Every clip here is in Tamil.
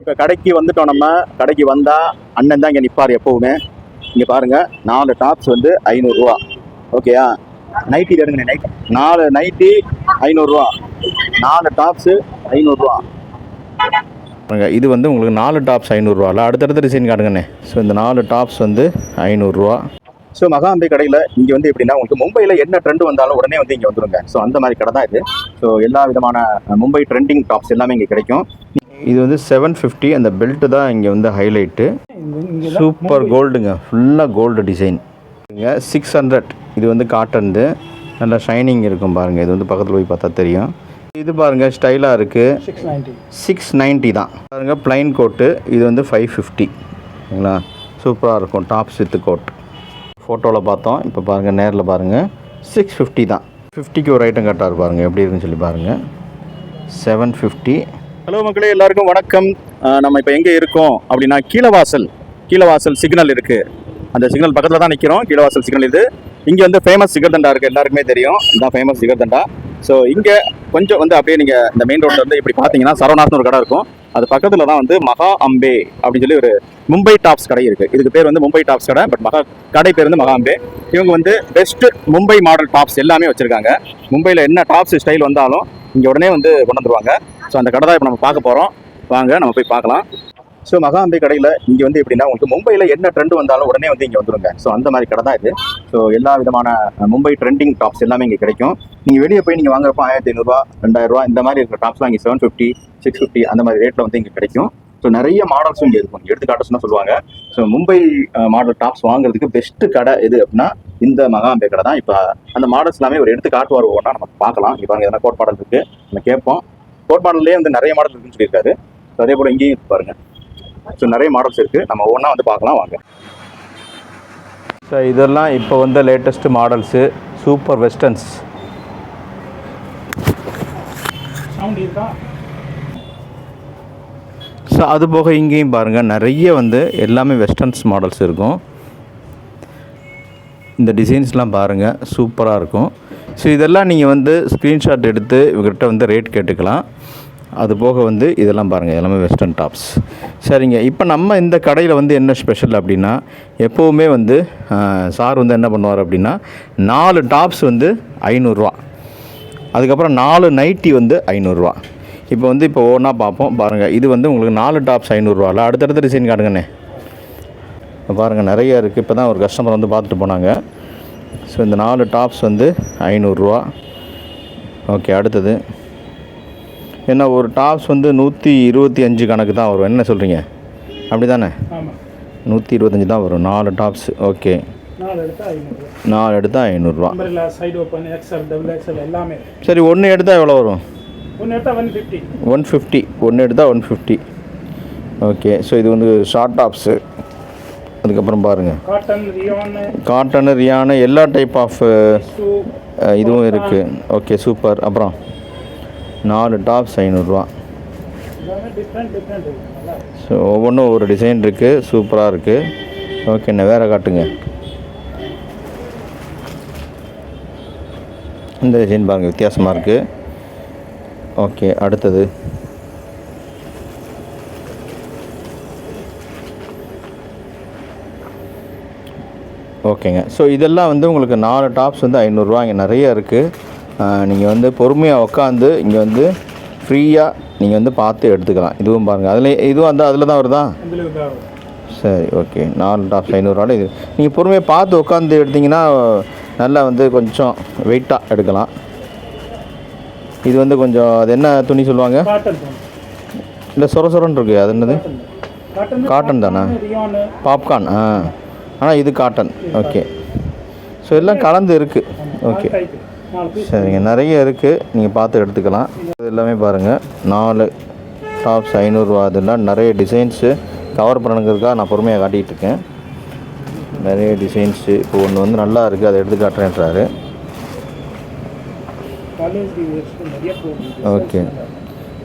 இப்போ கடைக்கு வந்துட்டோம் நம்ம. கடைக்கு வந்தால் அண்ணன் தான் இங்கே நிற்பார் எப்போவுமே. இங்கே பாருங்கள் நாலு டாப்ஸ் வந்து ஐநூறுரூவா ஓகேயா நைட்டி எடுங்க நைட் நாலு நைட்டி ஐநூறுரூவா நாலு டாப்ஸு ஐநூறுரூவா இது வந்து உங்களுக்கு நாலு டாப்ஸ் ஐநூறுரூவால அடுத்தடுத்த டிசைன் காட்டுங்கண்ணே. ஸோ இந்த நாலு டாப்ஸ் வந்து ஐநூறுரூவா ஸோ மகாந்தி கடையில் இங்கே வந்து எப்படின்னா உங்களுக்கு மும்பையில் என்ன ட்ரெண்ட் வந்தாலும் உடனே வந்து இங்கே வந்துருங்க. ஸோ அந்த மாதிரி கடை தான் இது. ஸோ எல்லா விதமான மும்பை ட்ரெண்டிங் டாப்ஸ் எல்லாமே இங்கே கிடைக்கும். இது வந்து செவன் ஃபிஃப்டி அந்த பெல்ட்டு தான் இங்கே வந்து ஹைலைட்டு சூப்பர் கோல்டுங்க ஃபுல்லாக கோல்டு டிசைன் சிக்ஸ் ஹண்ட்ரட் இது வந்து காட்டன்து நல்லா ஷைனிங் இருக்கும் பாருங்கள் இது வந்து பக்கத்தில் போய் பார்த்தா தெரியும். இது பாருங்கள் ஸ்டைலாக இருக்குது சிக்ஸ் நைன்ட்டி தான். பாருங்கள் ப்ளைன் கோட்டு இது வந்து ஃபைவ் ஃபிஃப்டி சரிங்களா? சூப்பராக இருக்கும். டாப்ஸ் வித் கோட் ஃபோட்டோவில் பார்த்தோம். இப்போ பாருங்கள் நேரில் பாருங்கள் சிக்ஸ் ஃபிஃப்டி தான். ஃபிஃப்டிக்கு ஒரு ஐட்டம் கட்டார் பாருங்கள் எப்படி இருக்குன்னு சொல்லி பாருங்கள் செவன் ஃபிஃப்டி ஹலோ மக்களே எல்லாருக்கும் வணக்கம். நம்ம இப்போ எங்கே இருக்கோம் அப்படின்னா கீழவாசல் கீழவாசல் சிக்னல் இருக்குது அந்த சிக்னல் பக்கத்தில் தான் நிற்கிறோம் கீழவாசல் சிக்னல் இது. இங்கே வந்து ஃபேமஸ் சிகர்தண்டா இருக்குது எல்லாருக்குமே தெரியும். இதுதான் ஃபேமஸ் சிகர்தண்டா ஸோ இங்கே கொஞ்சம் வந்து அப்படியே நீங்கள் இந்த மெயின் ரோட்டில் வந்து இப்படி பார்த்தீங்கன்னா சரவணாஸ்னு ஒரு கடை இருக்கும். அது பக்கத்தில் தான் வந்து மகா அம்பே அப்படின்னு சொல்லி ஒரு மும்பை டாப்ஸ் கடை இருக்குது இதுக்கு பேர் வந்து மும்பை டாப்ஸ் கடை. பட் மகா கடை பேர் வந்து மகா அம்பே. இவங்க வந்து பெஸ்ட்டு மும்பை மாடல் டாப்ஸ் எல்லாமே வச்சுருக்காங்க. மும்பையில் என்ன டாப்ஸ் ஸ்டைல் வந்தாலும் இங்கே உடனே வந்து கொண்டு வந்துருவாங்க. ஸோ அந்த கடை தான் இப்போ நம்ம பார்க்க போகிறோம் வாங்க நம்ம போய் பார்க்கலாம். ஸோ மகாம்பி கடையில் இங்கே வந்து எப்படின்னா உங்களுக்கு மும்பையில் என்ன ட்ரெண்ட் வந்தாலும் உடனே வந்து இங்கே வந்துருங்க. ஸோ அந்த மாதிரி கடை தான் இது. ஸோ எல்லா விதமான மும்பை ட்ரெண்டிங் டாப்ஸ் எல்லாமே இங்கே கிடைக்கும். நீங்கள் வெளியே போய் நீங்கள் வாங்குறப்போ ஆயிரத்தி ஐநூறுரூவா ரெண்டாயிரரூவா இந்த மாதிரி இருக்கிற டாப்ஸ்லாம் இங்கே செவன் ஃபிஃப்டி சிக்ஸ் ஃபிஃப்டி அந்த மாதிரி ரேட்டில் வந்து இங்கே கிடைக்கும். ஸோ நிறைய மாடல்ஸும் இங்கே இருக்கும். எடுத்துக்காட்ட சொல்லுவாங்க. ஸோ மும்பை மாடல் டாப்ஸ் வாங்குறதுக்கு பெஸ்ட் கடை எது அப்படின்னா இந்த மகாம்பே கடை தான். இப்போ அந்த மாடல்ஸ் எல்லாமே ஒரு எடுத்து காட்டுவார் ஒவ்வொன்றா நம்ம பார்க்கலாம். இப்போ பாருங்க எதனா கோட்பாடல் இருக்குது நம்ம கேட்போம். கோட் மாடல்லே வந்து நிறைய மாடல் இருக்குன்னு சொல்லியிருக்காரு. ஸோ அதே போல் இங்கேயும் இருக்கு பாருங்க. ஸோ நிறைய மாடல்ஸ் இருக்குது நம்ம ஒவ்வொன்றா வந்து பார்க்கலாம் வாங்க. ஸோ இதெல்லாம் இப்போ வந்த latest models super westerns so அது போக இங்கேயும் பாருங்கள் நிறைய வந்து எல்லாமே வெஸ்டர்ன்ஸ் மாடல்ஸ் இருக்கும். இந்த டிசைன்ஸ்லாம் பாருங்கள் சூப்பராக இருக்கும். ஸோ இதெல்லாம் நீங்கள் வந்து ஸ்க்ரீன்ஷாட் எடுத்து இவங்ககிட்ட வந்து ரேட் கேட்டுக்கலாம். அது போக வந்து இதெல்லாம் பாருங்கள் எல்லாமே வெஸ்டர்ன் டாப்ஸ் சரிங்க இப்போ நம்ம இந்த கடையில் வந்து என்ன ஸ்பெஷல் அப்படின்னா எப்போவுமே வந்து சார் வந்து என்ன பண்ணுவார் அப்படின்னா நாலு டாப்ஸ் வந்து ஐநூறுரூவா அதுக்கப்புறம் நாலு நைட்டி வந்து ஐநூறுரூவா இப்போ வந்து இப்போ ஒவ்வொன்றா பார்ப்போம். பாருங்கள் இது வந்து உங்களுக்கு நாலு டாப்ஸ் ஐநூறுரூவாவில் அடுத்தடுத்த டிசைன் காட்டுங்கண்ணே. பாருங்கள் நிறைய இருக்குது இப்போ தான் ஒரு கஸ்டமர் வந்து பார்த்துட்டு போனாங்க. ஸோ இந்த நாலு டாப்ஸ் வந்து ஐநூறுரூவா ஓகே அடுத்தது. என்ன ஒரு டாப்ஸ் வந்து நூற்றி இருபத்தி அஞ்சு கணக்கு தான் வரும். என்ன சொல்கிறீங்க அப்படி தானே நூற்றி இருபத்தஞ்சி தான் வரும். நாலு டாப்ஸ். ஓகே. நாலு எடுத்தால் ஐநூறுரூவா சரி ஒன்று எடுத்தால் எவ்வளோ வரும்? ஒன் ஃபிஃப்டி ஒன் ஃபிஃப்டி ஒன்று எடுத்தால் ஒன் ஃபிஃப்டி ஓகே. ஸோ இது வந்து ஷார்ட் டாப்ஸு அதுக்கப்புறம் பாருங்கள் காட்டன் ரியோனு எல்லா டைப் ஆஃப் இதுவும் இருக்குது ஓகே சூப்பர் அப்புறம்? நாலு டாப்ஸ் ஐநூறுரூவா. ஸோ ஒவ்வொன்றும் ஒரு டிசைன் இருக்குது சூப்பராக இருக்குது ஓகேண்ணே வேறு காட்டுங்க. இந்த டிசைன் பாருங்கள் வித்தியாசமாக இருக்குது ஓகே அடுத்தது. ஓகேங்க ஸோ இதெல்லாம் வந்து உங்களுக்கு நாலு டாப்ஸ் வந்து ஐநூறுரூவா இங்கே நிறைய இருக்குது நீங்கள் வந்து பொறுமையாக உட்காந்து இங்கே வந்து ஃப்ரீயாக நீங்கள் வந்து பார்த்து எடுத்துக்கலாம். இதுவும் பாருங்கள் அதில் இதுவும் அந்த அதில் தான் வருதா. சரி ஓகே நாலு டாப்ஸ் ஐநூறுரூவா இது நீங்கள் பொறுமையாக பார்த்து உட்காந்து எடுத்தீங்கன்னா நல்லா வந்து கொஞ்சம் வெயிட்டாக எடுக்கலாம். இது வந்து கொஞ்சம் அது என்ன துணி சொல்லுவாங்க? இல்லை சொர சொரன்னு இருக்கு. அது என்னது? காட்டன் தானா? பாப்கார்ன் ஆ. ஆனால் இது காட்டன் ஓகே ஸோ எல்லாம் கலந்து இருக்குது ஓகே சரிங்க நிறைய இருக்குது நீங்கள் பார்த்து எடுத்துக்கலாம். எல்லாமே பாருங்கள் நாலு டாப்ஸ் ஐநூறுரூவா அதெல்லாம் நிறைய டிசைன்ஸு கவர் பண்ணுங்கிறதுக்காக நான் பொறுமையாக காட்டிகிட்டு இருக்கேன். நிறைய டிசைன்ஸு இப்போ ஒன்று வந்து நல்லா இருக்குது அதை எடுத்து காட்டுறேன்றாரு. ஓகே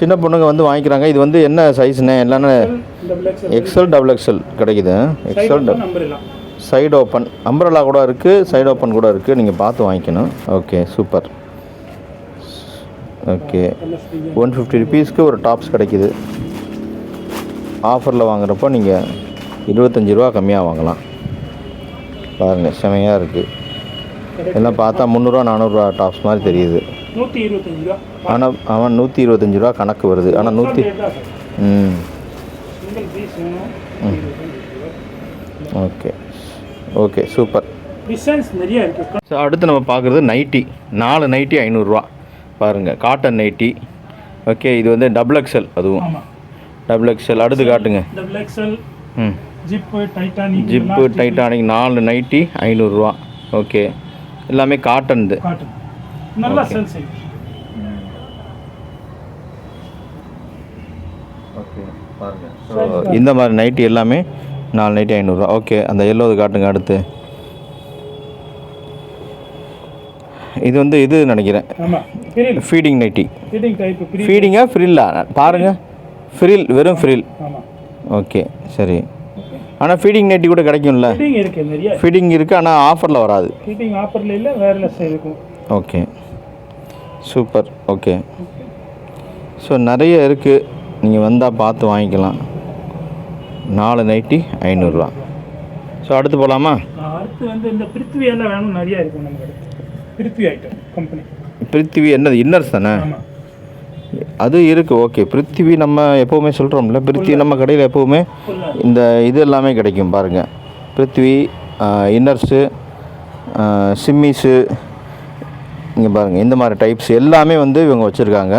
சின்ன பொண்ணுங்க வந்து வாங்கிக்கிறாங்க. இது வந்து என்ன சைஸ்ண்ணே எல்லாமே எக்ஸல் டபுள் எக்ஸல் கிடைக்குது. எக்ஸல் சைடு ஓப்பன் அம்ப்ரலா கூட இருக்குது சைடு ஓப்பன் கூட இருக்குது நீங்கள் பார்த்து வாங்கிக்கணும். Okay super okay one fifty ருபீஸ்க்கு ஒரு டாப்ஸ் கிடைக்குது. ஆஃபரில் வாங்குறப்போ நீங்கள் இருபத்தஞ்சி ரூபா கம்மியாக வாங்கலாம். பாருங்கள் செமையாக இருக்குது எல்லாம் பார்த்தா முந்நூறுரூவா நானூறுரூவா டாப்ஸ் மாதிரி தெரியுது. ஆனால் அவன் நூற்றி இருபத்தஞ்சி ரூபா கணக்கு வருது. ஆனால் நூற்றி ம். Okay okay super. டிசைன்ஸ் நிறைய இருக்குது ஸோ அடுத்து நம்ம பார்க்குறது நைட்டி. நாலு நைட்டி ஐநூறுரூவா பாருங்கள் காட்டன் நைட்டி. ஓகே இது வந்து டபுள் எக்ஸல் அதுவும். டபுள் எக்ஸல் அடுத்து காட்டுங்க. டபுள் எக்ஸல் ம். ஜிப்பு டைட்டானிக் ஜிப்பு டைட்டானிக் நாலு நைட்டி ஐநூறுரூவா ஓகே எல்லாமே காட்டன் இது. நல்லா சேல்ஸ் ஓகே பாருங்கள் இந்த மாதிரி நைட்டி எல்லாமே நாலு நைட்டி ஐநூறுரூவா. ஓகே அந்த எல்லோது காட்டுங்க அடுத்து. இது வந்து இது நினைக்கிறேன். ஃபீடிங் நைட்டி ஃபீடிங்கா ஃப்ரில்லா பாருங்கள் ஃப்ரில் வெறும் ஃப்ரில் ஓகே சரி. ஆனால் ஃபீடிங் நைட்டி கூட கிடைக்கும்ல? ஃபீடிங் இருக்குது ஆனால் ஆஃபரில் வராது. ஃபிட்டிங் ஆஃபரில் இல்லை வேர்லெஸ் இருக்கும். ஓகே. Super okay. ஸோ நிறைய இருக்குது நீங்கள் வந்தால் பார்த்து வாங்கிக்கலாம். நாலு நைட்டி ஐநூறுரூவா. ஸோ அடுத்து போகலாமா அடுத்து வந்து இந்த பிருத்திவி எல்லாம் வேணும் நிறைய இருக்கும் நம்ம கிட்ட பிருத்திவி ஐட்டம் கம்பெனி பிருத்திவி என்னது? இன்னர்ஸ் தானே? அது இருக்குது ஓகே பிருத்திவி நம்ம எப்போவுமே சொல்கிறோம்ல பிருத்திவி நம்ம கடையில் எப்போவுமே இந்த இது எல்லாமே கிடைக்கும் பாருங்கள் பிருத்வி இன்னர்ஸு சிம்மிஸு இங்கே பாருங்கள் இந்த மாதிரி டைப்ஸ் எல்லாமே வந்து இவங்க வச்சுருக்காங்க.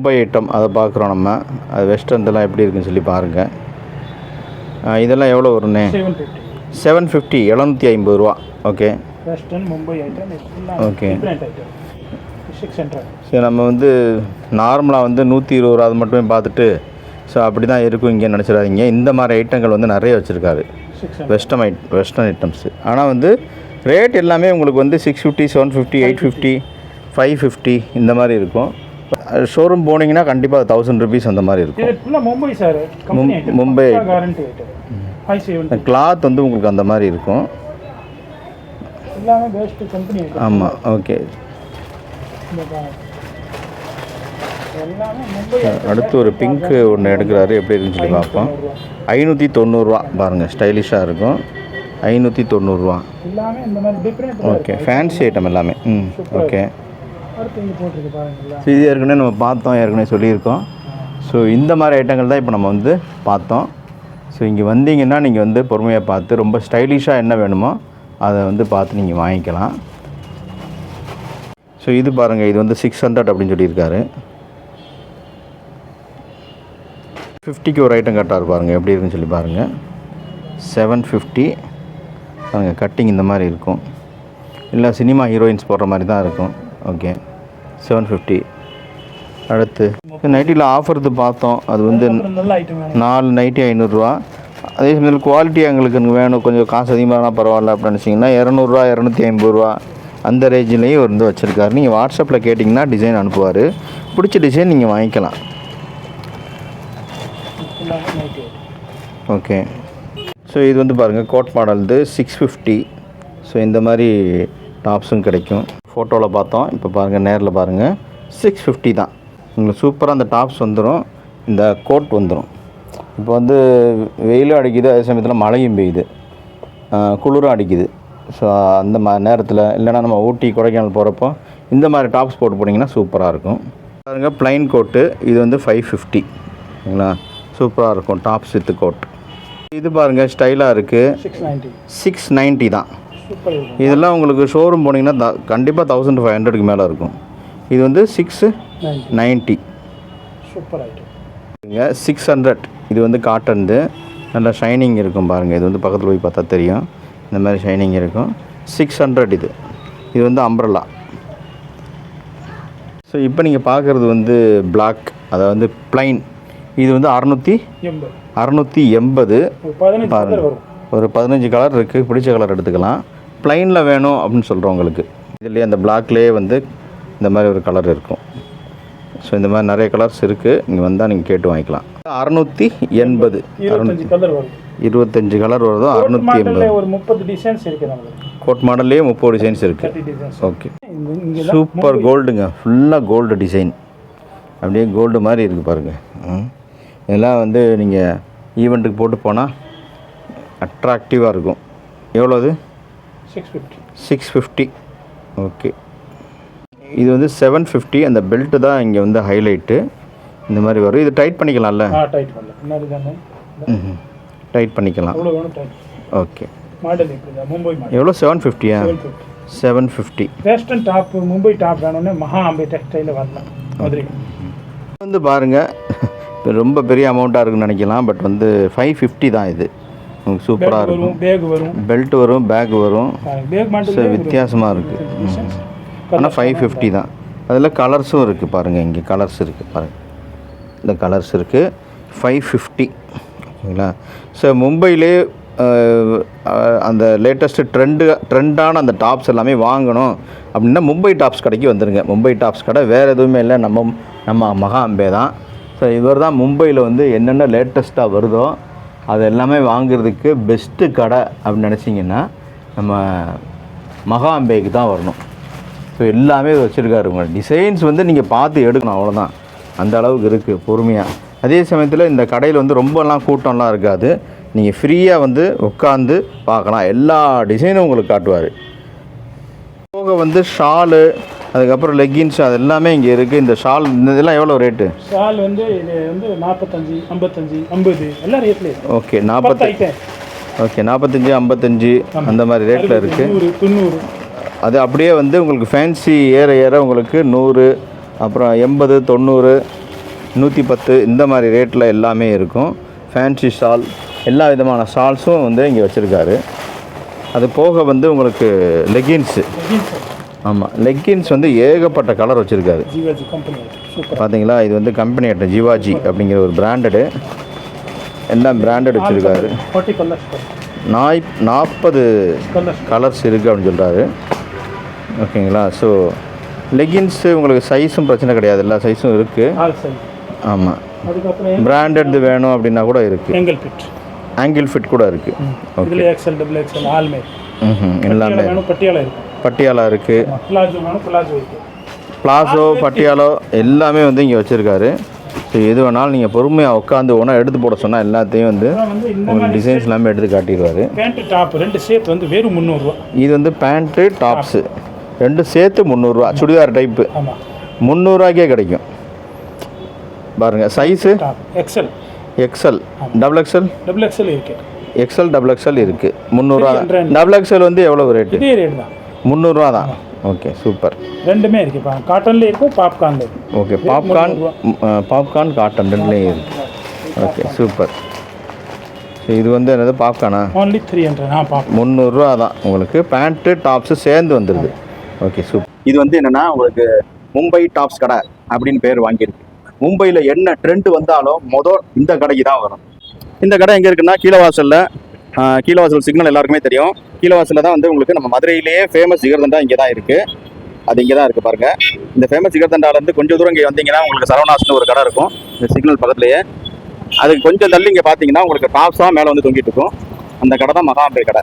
மும்பை ஐட்டம் அதை பார்க்குறோம் நம்ம. அது வெஸ்டர்ன் இதெல்லாம் எப்படி இருக்குன்னு சொல்லி பாருங்கள் இதெல்லாம் எவ்வளோ வரும்ண்ணே செவன் ஃபிஃப்டி எழுநூற்றி ஐம்பது ரூபா. Okay western Mumbai item hundred சரி நம்ம வந்து நார்மலாக வந்து நூற்றி இருபது ரூபா அது மட்டுமே பார்த்துட்டு ஸோ அப்படி தான் இருக்கும் இங்கே நினச்சிடாதீங்க. இந்த மாதிரி ஐட்டங்கள் வந்து நிறைய வச்சுருக்காரு. வெஸ்டர்ன் ஐட் வெஸ்டர்ன் ஐட்டம்ஸு ஆனால் வந்து ரேட் எல்லாமே உங்களுக்கு வந்து six fifty seven fifty eight fifty five fifty இந்த மாதிரி இருக்கும். ஷோரூம் போனீங்கன்னா கண்டிப்பாக தௌசண்ட் ருபீஸ் அந்த மாதிரி இருக்கும். மும்பை சார் மும்பை கிளாத் வந்து உங்களுக்கு அந்த மாதிரி இருக்கும். எல்லாமே பெஸ்ட் கம்பெனி ஐட்டம் ஆமாம் ஓகே அடுத்து ஒரு பிங்க்கு ஒன்று எடுக்கிறாரு. எப்படி இருக்குன்னு சொல்லி பார்ப்போம். ஐநூற்றி தொண்ணூறுரூவா பாருங்கள் ஸ்டைலிஷாக இருக்கும். ஐநூற்றி தொண்ணூறுரூவா ஓகே ஃபேன்சி ஐட்டம் எல்லாமே. ம் ஓகே அடுத்து இங்கே போட்டிருக்கு பாருங்களா ஸோ இது ஏற்கனவே நம்ம பார்த்தோம் ஏற்கனவே சொல்லியிருக்கோம். ஸோ இந்த மாதிரி ஐட்டங்கள் தான் இப்போ நம்ம வந்து பார்த்தோம். ஸோ இங்கே வந்தீங்கன்னா நீங்கள் வந்து பொறுமையாக பார்த்து ரொம்ப ஸ்டைலிஷாக என்ன வேணுமோ அதை வந்து பார்த்து நீங்கள் வாங்கிக்கலாம். ஸோ இது பாருங்கள் இது வந்து சிக்ஸ் ஹண்ட்ரட் அப்படின்னு சொல்லியிருக்காரு. ஃபிஃப்டிக்கு ஒரு ஐட்டம் கட்டார் பாருங்கள் எப்படி இருக்குன்னு சொல்லி பாருங்கள் செவன் ஃபிஃப்டி பாருங்கள் கட்டிங் இந்த மாதிரி இருக்கும். இல்லை சினிமா ஹீரோயின்ஸ் போடுற மாதிரி தான் இருக்கும். ஓகே செவன் ஃபிஃப்டி அடுத்து நைட்டியில் ஆஃபர் இது பார்த்தோம். அது வந்து நாலு நைட்டி ஐநூறுரூவா அதே சமயத்தில் குவாலிட்டி எங்களுக்கு வேணும். கொஞ்சம் காசு அதிகமானா பரவாயில்ல அப்படின்னு நினச்சிங்கன்னா இரநூறுவா இரநூத்தி ஐம்பது ரூபா அந்த ரேஞ்சிலையும் வந்து வச்சுருக்காரு. நீங்கள் வாட்ஸ்அப்பில் கேட்டிங்கன்னா டிசைன் அனுப்புவார். பிடிச்ச டிசைன் நீங்கள் வாங்கிக்கலாம். ஓகே ஸோ இது வந்து பாருங்கள் கோட் மாடல்து சிக்ஸ் ஃபிஃப்டி ஸோ இந்த மாதிரி டாப்ஸும் கிடைக்கும். ஃபோட்டோவில் பார்த்தோம். இப்போ பாருங்கள் நேரில் பாருங்கள் சிக்ஸ் ஃபிஃப்டி தான். உங்களுக்கு சூப்பராக அந்த டாப்ஸ் வந்துடும் இந்த கோட் வந்துடும் இப்போ வந்து வெயிலும் அடிக்குது அதே சமயத்தில் மழையும் பெய்யுது. குளிரும் அடிக்குது. ஸோ அந்த மா நேரத்தில் இல்லைன்னா நம்ம ஊட்டி கொடைக்கானல் போகிறப்போ இந்த மாதிரி டாப்ஸ் போட்டு போனீங்கன்னா சூப்பராக இருக்கும். பாருங்கள் ப்ளைன் கோட்டு இது வந்து ஃபைவ் ஃபிஃப்டி சரிங்களா? சூப்பராக இருக்கும் டாப்ஸ் வித் கோட் இது பாருங்கள் ஸ்டைலாக இருக்குது சிக்ஸ் நைன்ட்டி சிக்ஸ் நைன்ட்டி தான். இதெல்லாம் உங்களுக்கு ஷோரூம் போனீங்கன்னா த கண்டிப்பாக தௌசண்ட் ஃபைவ் ஹண்ட்ரடுக்கு மேலே இருக்கும். இது வந்து six ninety super item six hundred இது வந்து காட்டன்து நல்லா ஷைனிங் இருக்கும் பாருங்கள் இது வந்து பக்கத்தில் போய் பார்த்தா தெரியும். இந்த மாதிரி ஷைனிங் இருக்கும். சிக்ஸ் ஹண்ட்ரட் இது. இது வந்து அம்ப்ரல்லா ஸோ இப்போ நீங்கள் பார்க்குறது வந்து பிளாக் அதாவது plain. இது வந்து அறநூற்றி அறநூற்றி எண்பது. ஒரு பதினஞ்சு பாருங்க. கலர் வரும். ஒரு பதினஞ்சு கலர் இருக்குது பிடிச்ச கலர் எடுத்துக்கலாம். ப்ளைனில் வேணும் அப்படின்னு சொல்கிறவங்களுக்கு இதுலேயே அந்த பிளாக்லேயே வந்து இந்த மாதிரி ஒரு கலர் இருக்கும். ஸோ இந்த மாதிரி நிறைய கலர்ஸ் இருக்குது இங்கே வந்தால் நீங்கள் கேட்டு வாங்கிக்கலாம். அறநூற்றி எண்பது. இருபத்தஞ்சு கலர் வரும். இருபத்தஞ்சு கலர் வருதோ. அறநூற்றி மாடல்ல எண்பது. ஒரு முப்பது டிசைன்ஸ் இருக்கு நம்மளுக்கு கோட் மாடல்லையே முப்பது டிசைன்ஸ் இருக்குது ஓகே சூப்பர் கோல்டுங்க ஃபுல்லாக கோல்டு டிசைன் அப்படியே கோல்டு மாதிரி இருக்குது பாருங்கள். இதெல்லாம் வந்து நீங்கள் ஈவெண்ட்டுக்கு போட்டு போனால் அட்ராக்டிவாக இருக்கும். எவ்வளோ அது? Six fifty six fifty okay இது வந்து செவன் ஃபிஃப்டி அந்த பெல்ட்டு தான் இங்கே வந்து ஹைலைட்டு இந்த மாதிரி வரும். இது டைட் பண்ணிக்கலாம்ல? டைட் பண்ணல முன்னாடி தானே ம் டைட் பண்ணிக்கலாம். ஓகே மாடல் மும்பை எவ்வளோ seven ஃபிஃப்டியா seven fifty western top Mumbai top வேணும்னு மகா அம்பை டெக்ஸ்டைலில் வரலாம். மதுரை. வந்து பாருங்கள் இப்போ ரொம்ப பெரிய அமௌண்ட்டாக இருக்குன்னு நினைக்கலாம். பட் வந்து ஃபைவ் ஃபிஃப்டி தான் இது. சூப்பராக இருக்கும். பேக் வரும். பெல்ட் வரும் பேக் வரும். பேக் மாடல் ஸோ வித்தியாசமாக இருக்குது ஆனால் ஃபைவ் ஃபிஃப்டி தான். அதில் கலர்ஸும் இருக்குது பாருங்கள் இங்கே கலர்ஸ் இருக்குது பாருங்கள் இந்த கலர்ஸ் இருக்குது ஃபைவ் ஃபிஃப்டி ஓகேங்களா? ஸோ மும்பையிலே அந்த லேட்டஸ்ட்டு ட்ரெண்டு ட்ரெண்டான அந்த டாப்ஸ் எல்லாமே வாங்கணும் அப்படின்னா மும்பை டாப்ஸ் கடைக்கு வந்துருங்க. மும்பை டாப்ஸ் கடை வேறு எதுவுமே இல்லை. நம்ம நம்ம மகா அம்பே தான். ஸோ இவர் தான் மும்பையில் வந்து என்னென்ன லேட்டஸ்ட்டாக வருதோ அது எல்லாமே வாங்குறதுக்கு பெஸ்ட்டு கடை அப்படின்னு நினச்சிங்கன்னா நம்ம மகாம்பைக்கு தான் வரணும். ஸோ எல்லாமே வச்சுருக்காரு உங்கள் டிசைன்ஸ் வந்து நீங்கள் பார்த்து எடுக்கணும் அவ்வளோதான் அந்த அளவுக்கு இருக்குது பொறுமையாக அதே சமயத்தில் இந்த கடையில் வந்து ரொம்பலாம் கூட்டம்லாம் இருக்காது. நீங்கள் ஃப்ரீயாக வந்து உட்காந்து பார்க்கலாம். எல்லா டிசைனும் உங்களுக்கு காட்டுவார். போக வந்து ஷாலு அதுக்கப்புறம் லெக்கின்ஸ் அது எல்லாமே இங்கே இருக்குது இந்த ஷால் இந்த இதெல்லாம் எவ்வளோ ரேட்டு ஷால் வந்து இது வந்து நாற்பத்தஞ்சு ஐம்பத்தஞ்சு ஐம்பது எல்லா ரேட்லேயும் இருக்கு ஓகே பத்து நாற்பத்தி ஓகே நாற்பத்தஞ்சு ஐம்பத்தஞ்சு அந்த மாதிரி ரேட்டில் இருக்குது தொண்ணூறு. அது அப்படியே வந்து உங்களுக்கு ஃபேன்சி ஏற ஏற உங்களுக்கு நூறு அப்புறம் எண்பது தொண்ணூறு நூற்றி பத்து இந்த மாதிரி ரேட்டில் எல்லாமே இருக்கும். ஃபேன்சி ஷால் எல்லா விதமான ஷால்ஸும் வந்து இங்கே வச்சுருக்காரு. அது போக வந்து உங்களுக்கு லெகின்ஸு ஆமாம் லெக்கின்ஸ் வந்து ஏகப்பட்ட கலர் வச்சுருக்காரு. ஜிவாஜி கம்பெனி சூப்பர் பார்த்தீங்களா இது வந்து கம்பெனி ஆட்ட ஜிவாஜி அப்படிங்கிற ஒரு பிராண்டடு எல்லாம் பிராண்டட் வச்சுருக்காரு. நாய் நாற்பது கலர்ஸ் இருக்குது அப்படின்னு சொல்கிறாரு ஓகேங்களா? ஸோ லெகின்ஸு உங்களுக்கு சைஸும் பிரச்சனை கிடையாது. எல்லா சைஸும் இருக்குது ஆமாம் பிராண்டட் வேணும் அப்படின்னா கூட இருக்குது எங்கல் பிட் ஆங்கிள் ஃபிட் கூட இருக்குது ஓகே டபுள் ஆல்மே ம் எல்லாமே பட்டியாலா இருக்கும் பட்டியாலா இருக்குது பிளாசோ பட்டியாலோ எல்லாமே வந்து இங்கே வச்சுருக்காரு. ஸோ எது வேணாலும் நீங்கள் பொறுமையாக உட்காந்து ஒன்றா எடுத்து போட சொன்னால் எல்லாத்தையும் வந்து உங்களுக்கு டிசைன்ஸ் எல்லாமே எடுத்து காட்டிடுவார். பேண்ட் டாப் ரெண்டு சேர்த்து வந்து வெறும் முந்நூறுரூவா இது வந்து பேண்ட்டு டாப்ஸு ரெண்டும் சேர்த்து முந்நூறுரூவா சுடிதார் டைப்பு முந்நூறுரூவாய்க்கே கிடைக்கும். பாருங்கள் size top XL XL double XL double XL இருக்கு. எக்ஸல் டபுள் எக்ஸல் இருக்குது முந்நூறுரூவா ரெண்டு. டபுள் எக்ஸல் வந்து எவ்வளோ ரேட்டு இதே ரேட் தான். முந்நூறுரூவா தான் ஓகே சூப்பர் ரெண்டுமே இருக்கு. இப்போ காட்டன்ல இருக்கும் பாப்கார்ன்ல இருக்கும் ஓகே பாப்கார்ன் பாப்கார்ன் காட்டன் ரெண்டுலேயும் இருக்குது ஓகே சூப்பர் ஸோ இது வந்து என்னது பாப்கார்னா ஓன்லி த்ரீ ஹண்ட்ரட் ஆ பாப் முந்நூறுரூவா தான் உங்களுக்கு. பேண்ட்டு டாப்ஸு சேர்ந்து வந்துடுது ஓகே சூப்பர் இது வந்து என்னன்னா உங்களுக்கு மும்பை டாப்ஸ் கடை அப்படின்னு பேர் வாங்கியிருக்கு. மும்பையில் என்ன ட்ரெண்ட் வந்தாலும் மொதல் இந்த கடைக்கு தான் வரும். இந்த கடை எங்கே இருக்குன்னா கீழவாசலில் கீழவாசல் சிக்னல் எல்லாருக்குமே தெரியும். கீழவாசலில் தான் வந்து உங்களுக்கு நம்ம மதுரையிலேயே ஃபேமஸ் ஜிகர்தண்டா இங்கே தான் இருக்குது அது இங்கே தான் இருக்குது பாருங்கள் இந்த ஃபேமஸ் ஜிகர்தண்டாலேருந்து கொஞ்சம் தூரம் இங்கே வந்தீங்கன்னா உங்களுக்கு சரவணாஸ்னு ஒரு கடை இருக்கும். இந்த சிக்னல் பக்கத்துலேயே. அதுக்கு கொஞ்சம் தள்ளி இங்கே பார்த்தீங்கன்னா உங்களுக்கு டாப்ஸாக மேலே வந்து தொங்கிட்டு இருக்கும். அந்த கடை தான் மகாம்பே கடை.